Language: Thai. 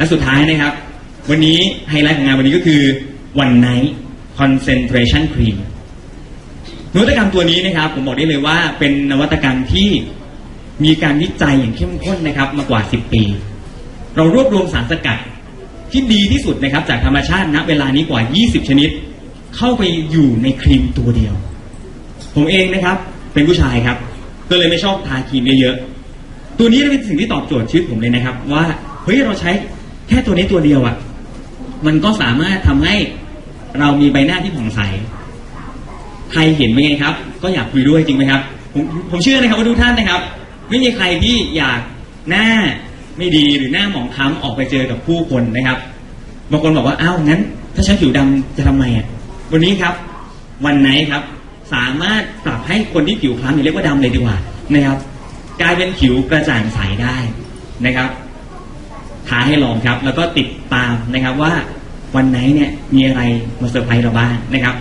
และสุดท้ายนะครับ วันนี้ไฮไลท์ของงานวันนี้ก็คือ One Night Concentration Cream นวัตกรรมตัวนี้นะครับ ผมบอกได้เลยว่าเป็นนวัตกรรมที่มีการวิจัยอย่างเข้มข้นนะครับ มากว่า 10 ปี เรารวบรวมสารสกัดที่ดีที่สุดนะครับ จากธรรมชาติณเวลานี้กว่า 20 ชนิด เข้าไปอยู่ในครีมตัวเดียว ผมเองนะครับ เป็นผู้ชายครับ ก็เลยไม่ชอบทาครีมเยอะๆตัวนี้เป็นสิ่งที่ตอบโจทย์ชีวิตผมเลยนะครับ ว่าเฮ้ยเราใช้ แค่ตัวนี้ตัวเดียวอะ่ะ มันก็สามารถทำให้เรามีใบหน้าที่ผ่องใส ใครเห็นเป็นไงครับ ก็อยากคุยด้วยจริงไหมครับ ผมผมเชื่อนะครับว่าทุกท่านนะครับ ไม่มีใครที่อยากหน้าไม่ดีหรือหน้าหมองคล้ำออกไปเจอกับผู้คนนะครับบางคนบอกว่าอ้าวงั้น ถ้าฉันผิวดำจะทำไมอะวันนี้ครับ วันไหนครับ สามารถปรับให้คนที่ผิวคล้ำอย่าเรียกว่าดำเลยดีกว่านะครับ กลายเป็นผิวกระจ่างใสได้นะครับ ท้าให้ลองครับ แล้วก็ติดตามนะครับว่าวันไหนเนี่ยมีอะไรมาเซอร์ไพรส์เราบ้างนะครับ